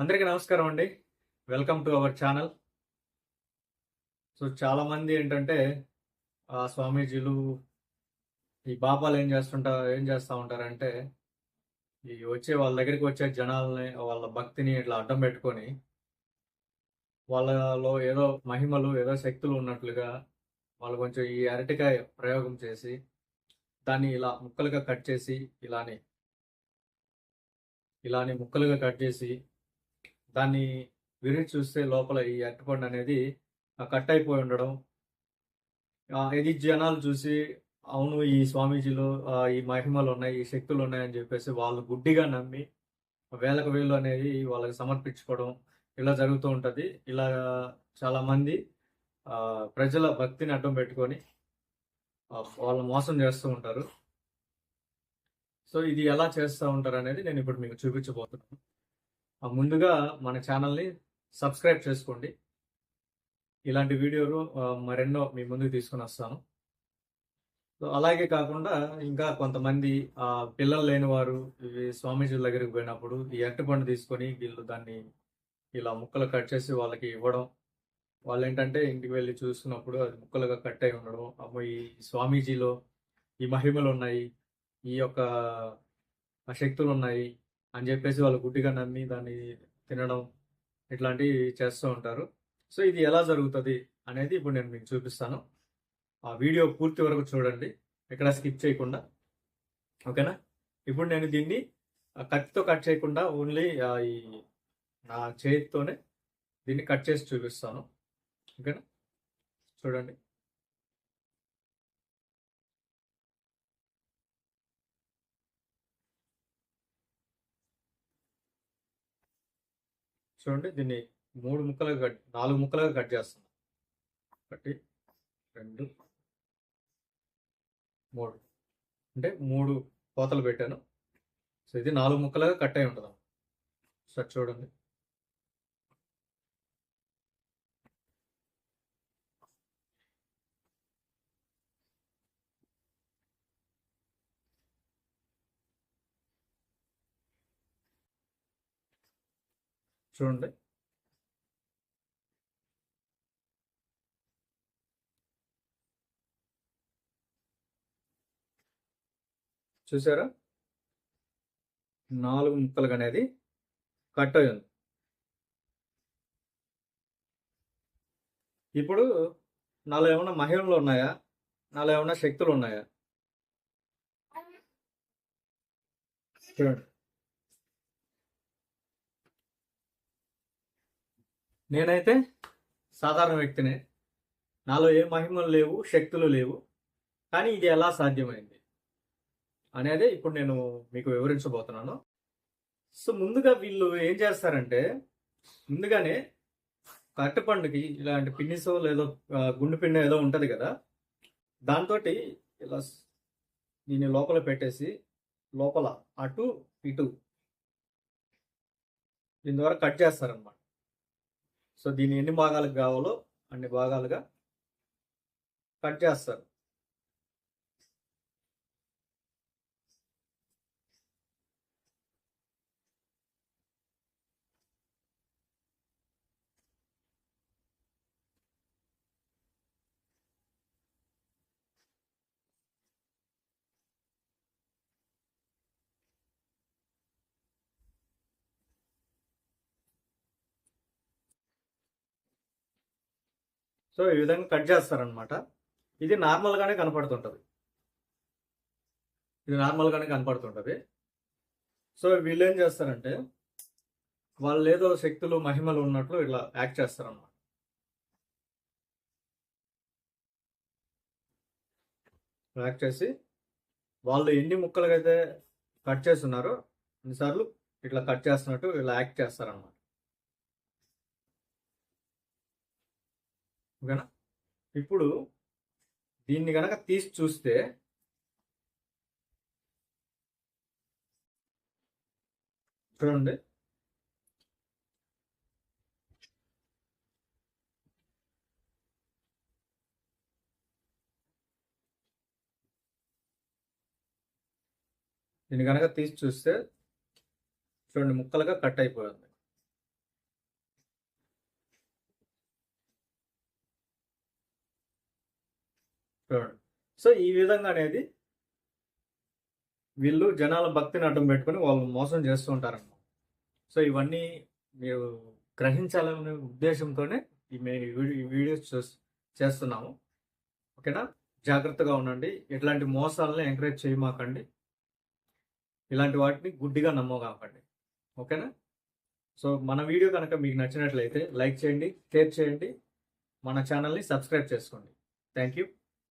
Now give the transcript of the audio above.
అందరికీ నమస్కారం అండి. Welcome to our channel. So చాలామంది ఏంటంటే ఆ స్వామీజీలు ఈ బాబాలు ఏం చేస్తుంటారు ఏం చేస్తూ ఉంటారంటే ఈ వచ్చే వాళ్ళ దగ్గరికి వచ్చే జనాల్ని వాళ్ళ భక్తిని ఇట్లా అడ్డం పెట్టుకొని వాళ్ళలో ఏదో మహిమలు ఏదో శక్తులు ఉన్నట్లుగా వాళ్ళు కొంచెం ఈ అరటికాయ ప్రయోగం చేసి దాన్ని ఇలా ముక్కలుగా కట్ చేసి ఇలానే ఇలానే ముక్కలుగా కట్ చేసి దాన్ని విరిగి చూస్తే లోపల ఈ అరటిపండు అనేది కట్ అయిపోయి ఉండడం. ఇది జనాలు చూసి అవును ఈ స్వామీజీలు ఈ మహిమలు ఉన్నాయి ఈ శక్తులు ఉన్నాయని చెప్పేసి వాళ్ళు గుడ్డిగా నమ్మి వేలకు వేలు అనేది వాళ్ళకి సమర్పించుకోవడం ఇలా జరుగుతూ ఉంటుంది. ఇలా చాలా మంది ప్రజల భక్తిని అడ్డం పెట్టుకొని వాళ్ళు మోసం చేస్తూ ఉంటారు. సో ఇది ఎలా చేస్తూ ఉంటారు అనేది నేను ఇప్పుడు మీకు చూపించబోతున్నాను. ముందుగా మన ఛానల్ని సబ్స్క్రైబ్ చేసుకోండి. ఇలాంటి వీడియోలు మరెన్నో మీ ముందుకు తీసుకొని వస్తాను. సో అలాగే కాకుండా ఇంకా కొంతమంది ఆ, పిల్లలు లేని వారు ఇవి స్వామీజీల దగ్గరికి పోయినప్పుడు ఈ అరటిపండు తీసుకొని వీళ్ళు దాన్ని ఇలా ముక్కలు కట్ చేసి వాళ్ళకి ఇవ్వడం. వాళ్ళు ఏంటంటే ఇంటికి వెళ్ళి చూసుకున్నప్పుడు అది ముక్కలుగా కట్ అయి ఉండడం. అమ్మో ఈ స్వామీజీలో ఈ మహిమలు ఉన్నాయి. ఈ యొక్క శక్తులు ఉన్నాయి. అని చెప్పేసి వాళ్ళు గుడ్డిగా నమ్మి దాన్ని తినడం ఇట్లాంటివి చేస్తూ ఉంటారు. సో ఇది ఎలా జరుగుతుంది అనేది ఇప్పుడు నేను మీకు చూపిస్తాను. ఆ వీడియో పూర్తి వరకు చూడండి. ఎక్కడ స్కిప్ చేయకుండా. ఓకేనా? ఇప్పుడు నేను దీన్ని కత్తితో కట్ చేయకుండా ఓన్లీ ఈ నా చేతితోనే దీన్ని కట్ చేసి చూపిస్తాను. ఓకేనా? చూడండి. చూడండి దీన్ని మూడు ముక్కలుగా కట్ నాలుగు ముక్కలుగా కట్ చేస్తాను ఒకటి రెండు మూడు. అంటే మూడు కోతలు పెట్టాను. సో ఇది నాలుగు ముక్కలుగా కట్ అయి ఉంటుంది సార్ చూడండి. చూడండి. చూసారా? నాలుగు ముక్కలుగా అనేది కట్ అయి ఉంది. ఇప్పుడు నాలో ఏమైనా మహిమలు ఉన్నాయా? నాలో ఏమైనా శక్తులు ఉన్నాయా? చూడండి. నేనైతే సాధారణ వ్యక్తినే. నాలో ఏ మహిమలు లేవు శక్తులు లేవు కానీ ఇది ఎలా సాధ్యమైంది అనేది ఇప్పుడు నేను మీకు వివరించబోతున్నాను. సో ముందుగా వీళ్ళు ఏం చేస్తారంటే ముందుగానే కట్టపండుకి ఇలాంటి పిన్నిసో లేదో గుండు పిండి ఏదో ఉంటుంది కదా దాంతో ఇలా దీన్ని లోపల పెట్టేసి లోపల అటు ఇటు దీని ద్వారా కట్ చేస్తారనమాట సో దీన్ని ఎన్ని భాగాలకు కావాలో అన్ని భాగాలుగా కట్ చేస్తారు. సో ఈ విధంగా కట్ చేస్తారనమాట ఇది నార్మల్గానే కనపడుతుంటుంది. ఇది నార్మల్గానే కనపడుతుంటుంది. సో వీళ్ళు ఏం చేస్తారంటే వాళ్ళు ఏదో శక్తులు మహిమలు ఉన్నట్లు ఇట్లా యాక్ట్ చేస్తారనమాట యాక్ట్ చేసి వాళ్ళు ఎన్ని ముక్కలకైతే కట్ చేస్తున్నారో ఎన్నిసార్లు ఇట్లా కట్ చేస్తున్నట్టు ఇలా యాక్ట్ చేస్తారన్నమాట. ఓకేనా? ఇప్పుడు దీన్ని కనుక తీసి చూస్తే చూడండి. దీన్ని కనుక తీసి చూస్తే చూడండి ముక్కలుగా కట్ అయిపోయింది సో ఈ విధంగా అనేది వీళ్ళు జనాల భక్తిని అడ్డం పెట్టుకొని వాళ్ళు మోసం చేస్తూ ఉంటారన్నమాట. సో ఇవన్నీ మీరు గ్రహించాలనే ఉద్దేశంతోనే ఈ మే- ఈ వీడియోస్ చేస్తున్నాము. ఓకేనా? జాగ్రత్తగా ఉండండి. ఇట్లాంటి మోసాలను ఎంకరేజ్ చేయమాకండి. ఇలాంటి వాటిని గుడ్డిగా నమ్మకాకండి ఓకేనా? సో మన వీడియో కనుక మీకు నచ్చినట్లయితే లైక్ చేయండి షేర్ చేయండి మన ఛానల్ని సబ్స్క్రైబ్ చేసుకోండి. Thank you